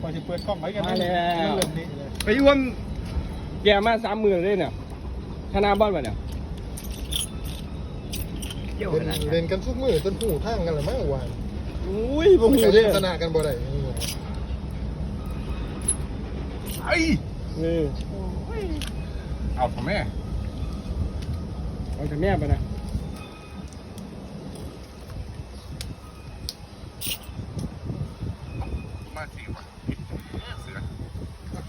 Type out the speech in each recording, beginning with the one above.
พอจะเปิดกล้องไว้กันมาแล้ว เริ่มนี้เลยไปอ้วนแกมาสามหมื่นเลยเนี่ยชนะบอลมาเนี่ยเล่นเล่นกันทุกมือจนหูทางกันเลยมั้งวานอุ้ยบ่หูแต่เด้เล่นชนะกันบ่ได้นี่ไอ้นี่เอาทำแม่เอาแต่แม่ไปนะ มาทีวะเสือ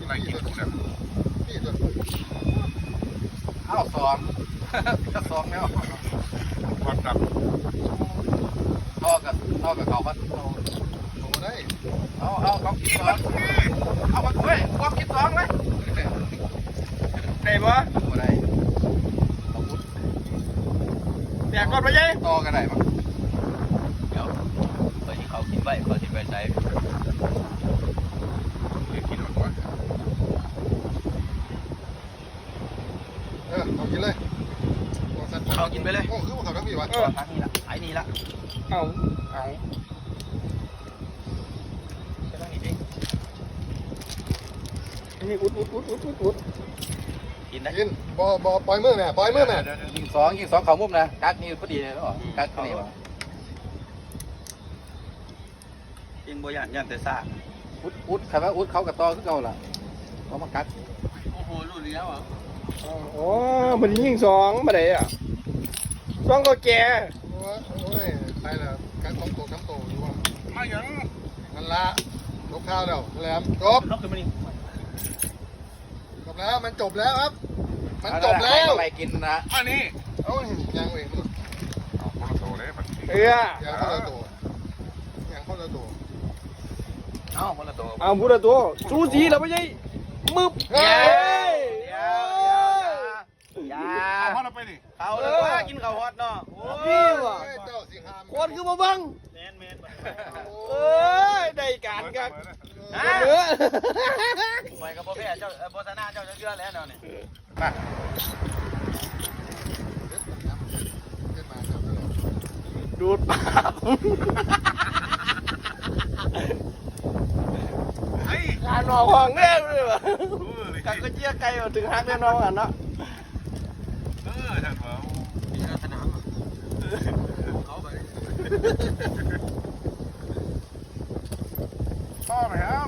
อะไรกินกูเนี่ย พี่ตัว อ้าวสองจะสองแล้ว ความดับท่อกับท่อกับเขาก็โตได้เอาเอาเขาคิดสองเอามาด้วยความคิดสองเลยได้ปะบ่ได้แตกก่อนไปยัยต่อกันได้มั้งเดี๋ยวไปที่เขาคิดไว้เขาคิดไว้ใช้เรียกกินหรอวะเออเอากินเลย เขากินไปเลยโอ้คือว่าเขาทั้งพี่วะเออทางนี้ละไอ้นี่ละเอาเอาใช่ทางนี้เองอันนี้อุดอุดอุดอุดอุดอุดกินได้กินบ่บ่ปล่อยมือแม่ปล่อยมือแม่ยิงสองยิงสองเขามุมนะกัดนี่พอดีเลยเนาะกัดเขานี่วะยิงบ่ยันยันแต่ซ่าอุดอุดคำว่าอุดเขากับต่อคือเก่าล่ะเขามากัดโอ้โหรู้เลี้ยวอะอ๋อมันยิงสองมาได้อะ สองก็แกโอ้ยโอ้ยไปแล้วการของโตน้ำโตดูว่ามาอย่างนั่นละลกข้าวแล้วแหลมจบล็อกขึ้นมานี่จบแล้วมันจบแล้วครับ มันจบแล้วไปกินนะอันนี้เอ้ยยังเองเอาคนละโตเลยมันเออยังคนละตัวยังคนละตัวเอ้าคนละตัวเอาพูดตัวสูสีแล้วไปยัยมึบเฮ้ยอย่า เอาพ่อเราไปดิเขาเลยว่ากินข้าวฮอตเนาะโอ้พี่ว่ะเฮ้ยเจ้าสิหามคนคือมาบังแมนแมนเอ้ยได้การกันเอเอออไปกับพ่อแม่เจ้าโฆษณาเจ้าจะเชื่อแล้วเนาะเนี่ยมาขึ้นมาครับดูดปากไอ้การนอนห้องแน่เลยวะเออเลยกันก็เจี๊ยไกลมาถึงฮักแน่นอนกันเนาะ เออท่านว่ามีสนามเขาไปพ่อไหมครับ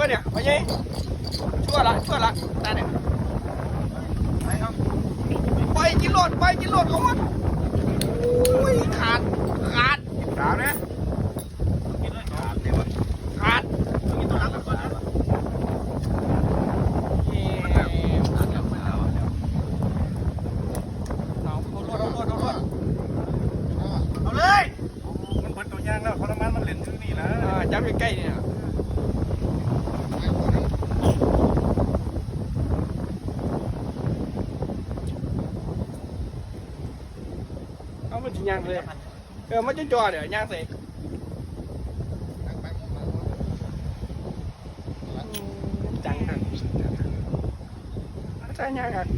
ปะเนี่ยไปยัยชั่วละชั่วละตาเนี่ยไปเอาไปกินโลดไปกินโลดเอามันโอ้ยขาดขาดสาวเนี่ยกินเลยครับเดี๋ยวขาดกินตัวหลังก่อนนะเอ๊ะตัดแล้วไปแล้วเอาเอาโลดเอาโลดเอาโลดเอาเลยมันเปิดตัวย่างแล้วเพราะน้ำมันมันเหลนชื่อนี่นะอ่าจับใกล้ๆเนี่ยเอามันจะ ย่างเลยเออมันจะจอเดี๋ยวย่างใส่จังหันใช่ย่างหัน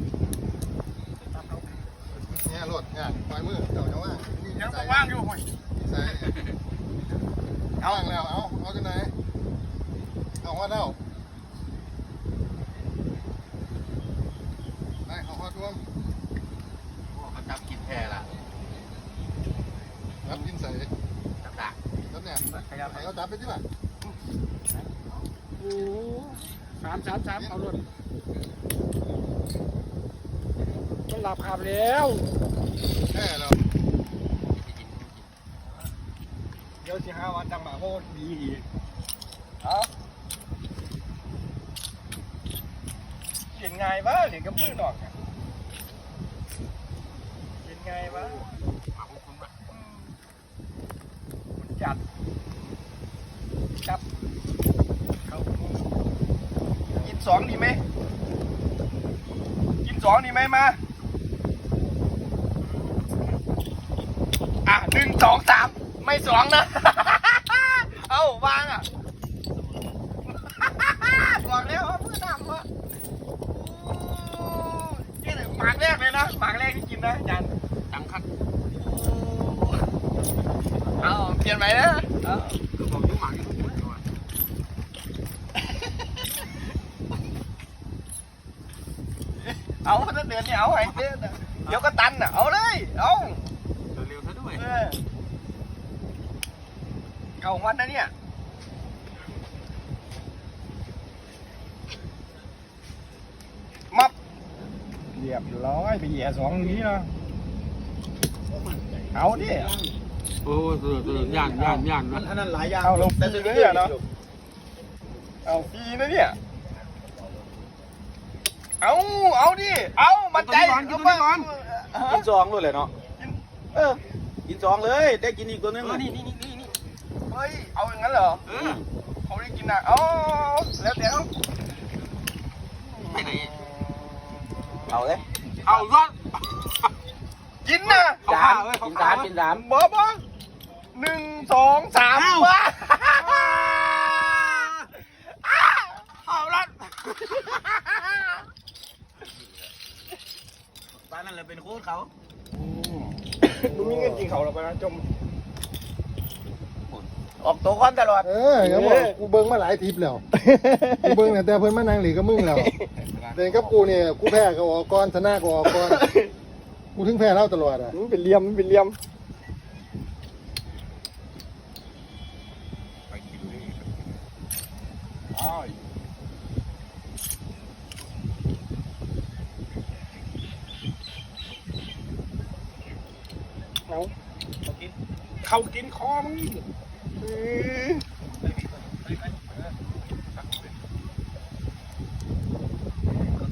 เนี่ยรถเนี่ยปล่อยมือเจ้าจะว่ายังว่างอยู่ห่วยใช่เอาแล้วเอาเอาจังไหนเอาว่าเน่าไปเอาว่าท่วม มันจับกินแพ้ละ รับกินใส่ จับดัก รับ เนี่ยขยับให้เขาจับไปที่ไหนโอ้สามสามสามเอารถมันหลับขับแล้วแค่เราเดี๋ยวสิหาวันจังหวะโคตรดีอีกเอาเห็นไงวะเดี๋ยวก็มือดอกอะเห็นไงวะคุณจัดจับเขากิน สองดีไหมกินสองดีไหมมาอะหนึ่งสองสามไม่สองนะ เอ้าวางอะบอกแล้วว่าเพื่อนทำว่าโอ้นี่หมากแรกเลยนะหมากแรกที่กินนะอาจารย์จังคัดเอาเปลี่ยนใหม่นะเอาคือบอกยุ่งหมากอยู่ทุกค นเอาถ้าเดือนนี้เอาไอ้เดือนน่ะเดี๋ยวก็ตันอะเอาเลยเอาเร็วๆซะด้วยเออเก่าวันนะเนี่ยมับเรียบร้อยไปแย่สองนี้เนาะเอาดิโอ้สุดสุดย่านย่านย่านมันอันนั้นหลายอย่างเอาลงฟรีนะเนี่ยเนาะเอาฟรีนะเนี่ย เอาเอาดิเอามาใจเอาไปกินซองเลยเลยเนาะเออกินซองเลย ได้กินอีกตัวนึงนี่นี่นี่นี่เฮ้ยเอาอย่างนั้นเหรอเออเขาได้กินอะเอาแล้วแต่เอาไปไหนเอาเลยเอายอดกินนะเอาสาขามเว้ยกินสามกินสามบอบอหนึ่งสองสามว้าเอาละ บ้า นนั่นเลยเป็นโค้ชเขาดูมีเงินกินเขาหรอกนะจมออกตัวก้อนตลอด เออเขาบอกกูเบิ้งมาหลายทริปแล้วกูเบิ้งเนี่ยแต่เพิ่นมานั่งหลีกับมึงแล้วเด่นกับกูเนี่ยกูแพ้ก็ออกก่อนชนะก็ออกก่อนกูถึงแพ้เล่าตลอดอะมันเป็นเหลี่ยมมันเป็นเหลี่ยม ไปกินเลย เอา เขากินคอมึงเออ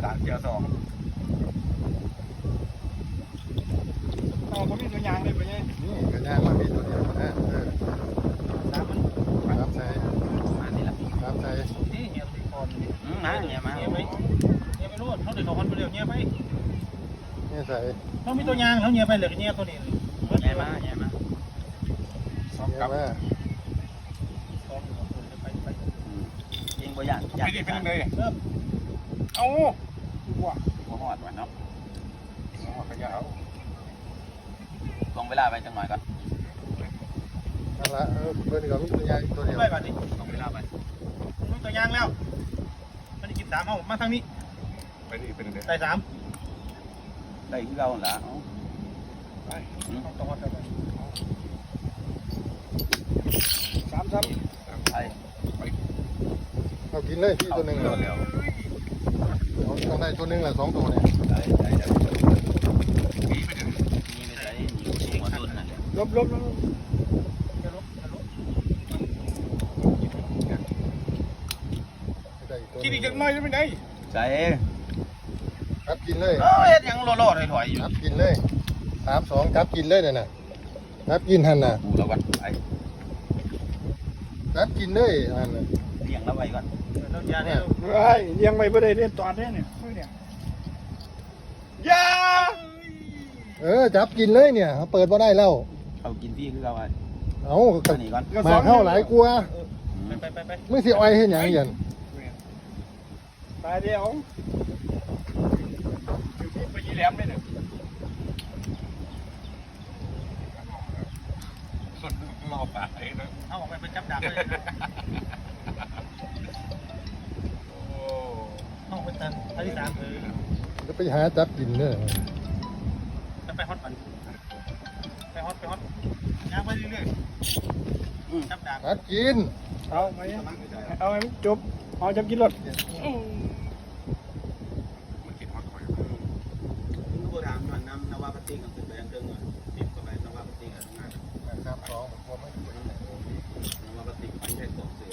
สามเจียวสองเอาผมมีตัวยางเลยไปไงนี่ก็ย่างมามีตัวเดียวนะเออสามมันครับใช่อันนี้ละครับใช่นี่เหี่ยวตีคอนอืมนะเนี่ยมาเหี่ยวไปเหี่ยวไปโน่นเขาเดือดร้อนไปเร็วเหี่ยวไปนี่ใส่เขามีตัวยางเขาเหี่ยวไปเหลือเหี่ยวตัวนี้เนี่ยมาเนี่ยมา เนี่ยมายิงบ่ย่านไปดิเป็นเลยเอาบ่หอดวันเนาะขยาวลงเวลาไปจังหน่อยก่อนนั่นละเออเพิ่นก็มีตัวอย่างตัวเดียวไปบัดนี้ลงเวลาไปมีตัวอย่างแล้วมันจะกินสามเอามาทางนี้ไปดิเป็นเลยใส่สามได้ที่เราละเอาต้องต้องวัดกัน สามสามไปเอากินเลยที่ตัวหนึ่งเร็เอาต้องได้ตัวหนึ่งแหละสองตัวเนี่ยลบลบลบกินอีกจังน้อยจะไม่ได้ใส่ครับกินเลยเอ้ยยังรอรอถอยๆอยู่ครับกินเลยสามสองครับกินเลยเนี่ยนะครับกินหันนะกูแล้วกันไป ครับกินเลยหันน่ะเลี้ยงแล้วไว้ก่อนเราอย่าเนี่ยไอ้เลี้ยงไปไม่ได้เล่นตอนนี้เนี่ยเนี่ยยาเออจับกินเลยเนี่ยเขาเปิดมาได้แล้วเอากินพี่คือเอาไว้เอาตัวนี้ก่อนมาเข้าหลายกลัวไปไปไปไปไม่สิอ้อยให้หยังยันไปเดี๋ยวไปยี่แหลมเลยเนี่ยส่วน รอปลาไอ้นะเอาออกไปเป็นจับดาบเลยโอ้เอาไปตันอันที่สามเออก็ไปหาจับกินเนอะจะไปฮอตปันไปฮอตไปฮอตย่างไปเรื่อยๆจับดาบครับกิน เอาไปเอาให้จบเอาจับกินรถมันกินฮอตคอยมึงก็ถามมันน้ำนวาปฏิกันขึ้นไปยังเทิงอะติดเข้าไปนวาปฏิกันงาน นะครับส องผมไม่ถูกนั่นแหนวาปฏิไปใช้ตกเสือ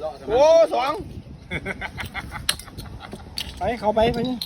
เลาะทำไมโอ้สองไปเขาไปไปนี่